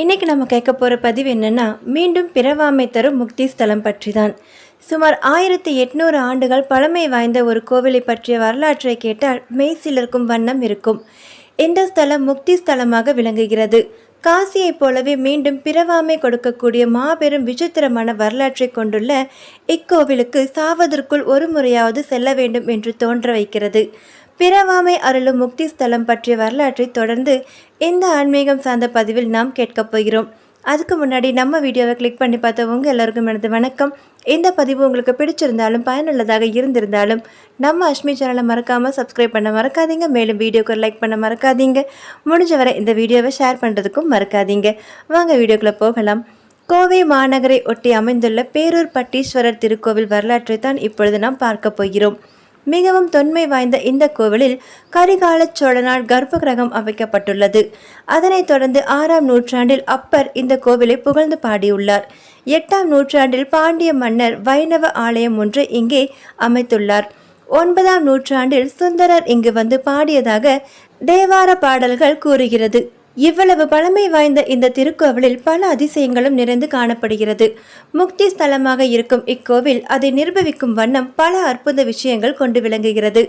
இன்றைக்கி நம்ம கேட்க போகிற பதிவு என்னென்னா மீண்டும் பிறவாமை தரும் முக்தி ஸ்தலம் பற்றி தான் சுமார் ஆயிரத்தி எட்நூறு ஆண்டுகள் பழமை வாய்ந்த ஒரு கோவிலை பற்றிய வரலாற்றை கேட்டால் மெய் சிலிர்க்கும் வண்ணம் இருக்கும். இந்த ஸ்தலம் முக்தி ஸ்தலமாக விளங்குகிறது. காசியைப் போலவே மீண்டும் பிறவாமை கொடுக்கக்கூடிய மாபெரும் விசித்திரமான வரலாற்றை கொண்டுள்ள இக்கோவிலுக்கு சாவதற்குள் ஒரு முறையாவது செல்ல வேண்டும் என்று தோன்ற வைக்கிறது. பிறவாமை அருளும் முக்தி ஸ்தலம் பற்றிய வரலாற்றை தொடர்ந்து இந்த ஆன்மீகம் சார்ந்த பதிவில் நாம் கேட்கப் போகிறோம். அதுக்கு முன்னாடி நம்ம வீடியோவை கிளிக் பண்ணி பார்த்தவங்க எல்லாருக்கும் எனது வணக்கம். இந்த பதிவு உங்களுக்கு பிடிச்சிருந்தாலும் பயனுள்ளதாக இருந்திருந்தாலும் நம்ம அஷ்மி சேனலை மறக்காமல் சப்ஸ்கிரைப் பண்ண மறக்காதீங்க. மேலும் வீடியோக்கு லைக் பண்ண மறக்காதீங்க. முடிஞ்ச வரை இந்த வீடியோவை ஷேர் பண்ணுறதுக்கும் மறக்காதீங்க. வாங்க வீடியோக்குள்ளே போகலாம். கோவை மாநகரை ஒட்டி அமைந்துள்ள பேரூர் பட்டீஸ்வரர் திருக்கோவில் வரலாற்றை தான் இப்பொழுது நாம் பார்க்க போகிறோம். மிகவும் தொன்மை வாய்ந்த இந்த கோவிலில் கரிகால சோழனால் கர்ப்ப கிரகம் அமைக்கப்பட்டுள்ளது. அதனைத் தொடர்ந்து ஆறாம் நூற்றாண்டில் அப்பர் இந்த கோவிலை புகழ்ந்து பாடியுள்ளார். எட்டாம் நூற்றாண்டில் பாண்டிய மன்னர் வைணவ ஆலயம் ஒன்று இங்கே அமைத்துள்ளார். ஒன்பதாம் நூற்றாண்டில் சுந்தரர் இங்கு வந்து பாடியதாக தேவார பாடல்கள் கூறுகிறது. இவ்வளவு பழமை வாய்ந்த இந்த திருக்கோவிலில் பல அதிசயங்களும் நிறைந்து காணப்படுகிறது. முக்தி ஸ்தலமாக இருக்கும் இக்கோவில் அதை நிர்பவிக்கும் வண்ணம் பல அற்புத விஷயங்கள் கொண்டு விளங்குகிறது.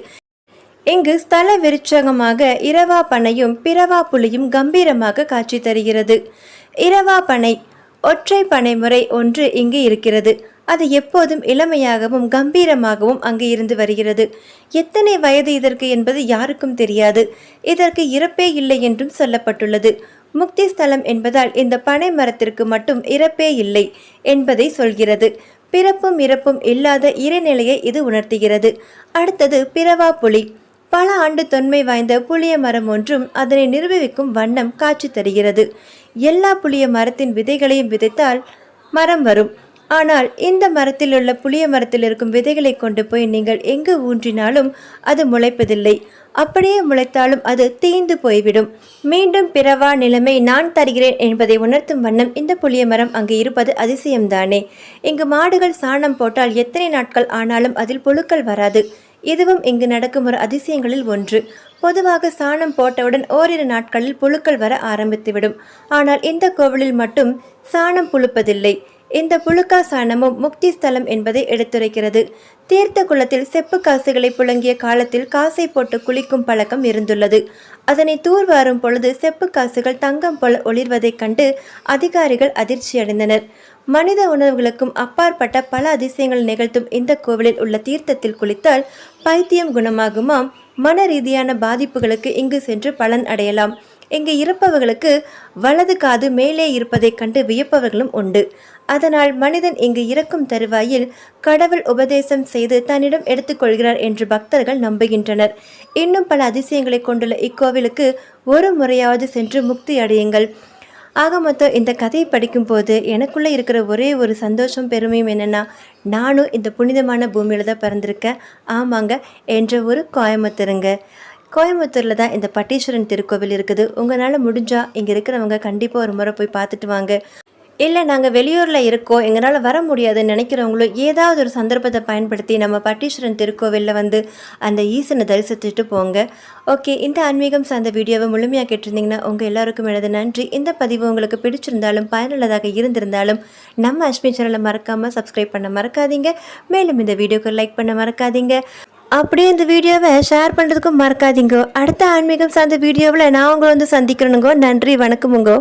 இங்கு ஸ்தல விருட்சகமாக இரவா பனையும் பிறவா புலியும் கம்பீரமாக காட்சி தருகிறது. இரவா பனை ஒற்றை பனை முறை ஒன்று இங்கு இருக்கிறது. அது எப்போதும் இளமையாகவும் கம்பீரமாகவும் அங்கு இருந்து வருகிறது. எத்தனை வயது இதற்கு என்பது யாருக்கும் தெரியாது. இதற்கு இறப்பே இல்லை என்றும் சொல்லப்பட்டுள்ளது. முக்தி ஸ்தலம் என்பதால் இந்த பனை மரத்திற்கு மட்டும் இறப்பே இல்லை என்பதை சொல்கிறது. பிறப்பும் இறப்பும் இல்லாத இறைநிலையை இது உணர்த்துகிறது. அடுத்தது பிறவா புலி. பல ஆண்டு தொன்மை வாய்ந்த புளிய மரம் ஒன்றும் அதனை நிரூபிக்கும் வண்ணம் காட்சி தருகிறது. எல்லா புளிய மரத்தின் விதைகளையும் விதைத்தால் மரம் வரும். ஆனால் இந்த மரத்தில் உள்ள புளிய மரத்தில் இருக்கும் விதைகளை கொண்டு போய் நீங்கள் எங்கு ஊன்றினாலும் அது முளைப்பதில்லை. அப்படியே முளைத்தாலும் அது தீந்து போய்விடும். மீண்டும் பிறவா நிலைமை நான் தருகிறேன் என்பதை உணர்த்தும் வண்ணம் இந்த புளிய மரம் அங்கு இருப்பது அதிசயம்தானே. இங்கு மாடுகள் சாணம் போட்டால் எத்தனை நாட்கள் ஆனாலும் அதில் புழுக்கள் வராது. இதுவும் இங்கு நடக்கும் ஒரு அதிசயங்களில் ஒன்று. பொதுவாக சாணம் போட்டவுடன் ஓரிரு நாட்களில் புழுக்கள் வர ஆரம்பித்துவிடும். ஆனால் இந்த கோவிலில் மட்டும் சாணம் புழுப்பதில்லை. இந்த புழுக்கா சாணமும் முக்தி ஸ்தலம் என்பதை எடுத்துரைக்கிறது. தீர்த்த குளத்தில் செப்பு காசுகளை புழங்கிய காலத்தில் காசை போட்டு குளிக்கும் பழக்கம் இருந்துள்ளது. அதனை தூர்வாரும் பொழுது செப்பு காசுகள் தங்கம் போல ஒளிர்வதைக் கண்டு அதிகாரிகள் அதிர்ச்சியடைந்தனர். மனித உணர்வுகளுக்கும் அப்பாற்பட்ட பல அதிசயங்கள் நிகழ்த்தும் இந்த கோவிலில் உள்ள தீர்த்தத்தில் குளித்தால் பைத்தியம் குணமாகுமாம். மன ரீதியான பாதிப்புகளுக்கு இங்கு சென்று பலன் அடையலாம். இங்கு இருப்பவர்களுக்கு வலது காது மேலே இருப்பதைக் கண்டு வியப்பவர்களும் உண்டு. அதனால் மனிதன் இங்கு இறக்கும் தருவாயில் கடவுள் உபதேசம் செய்து தன்னிடம் எடுத்துக்கொள்கிறார் என்று பக்தர்கள் நம்புகின்றனர். இன்னும் பல அதிசயங்களை கொண்டுள்ள இக்கோவிலுக்கு ஒரு முறையாவது சென்று முக்தி அடையுங்கள். ஆக மொத்தம் இந்த கதையை படிக்கும்போது எனக்குள்ளே இருக்கிற ஒரே ஒரு சந்தோஷம் பெருமையும் என்னென்னா நானும் இந்த புனிதமான பூமியில் தான் பிறந்திருக்கேன். ஆமாங்க என்ற ஒரு கோயமுத்தருங்க கோயம்புத்தூரில் தான் இந்த பட்டீஸ்வரன் திருக்கோவில் இருக்குது. உங்களால் முடிஞ்சால் இங்கே இருக்கிறவங்க கண்டிப்பாக ஒரு முறை போய் பார்த்துட்டு வாங்க. இல்லை நாங்கள் வெளியூரில் இருக்கோம். எங்களால் வர முடியாதுன்னு நினைக்கிறவங்களும் ஏதாவது ஒரு சந்தர்ப்பத்தை பயன்படுத்தி நம்ம பட்டீஸ்வரன் திருக்கோவிலில் வந்து அந்த ஈசனை தரிசித்துட்டு போங்க. ஓகே இந்த ஆன்மீகம் சார்ந்த வீடியோவை முழுமையாக கேட்டிருந்தீங்கன்னா உங்கள் எல்லாருக்கும் எனது நன்றி. இந்த பதிவு உங்களுக்கு பிடிச்சிருந்தாலும் பயனுள்ளதாக இருந்திருந்தாலும் நம்ம அஷ்மி சேனலை மறக்காமல் சப்ஸ்கிரைப் பண்ண மறக்காதீங்க. மேலும் இந்த வீடியோக்கு லைக் பண்ண மறக்காதீங்க. அப்படியே இந்த வீடியோவை ஷேர் பண்ணுறதுக்கும் மறக்காதீங்க. அடுத்த ஆன்மீகம் சார்ந்த வீடியோவில் நான் உங்களை வந்து சந்திக்கிறேனுங்கோ. நன்றி வணக்கமுங்கோ.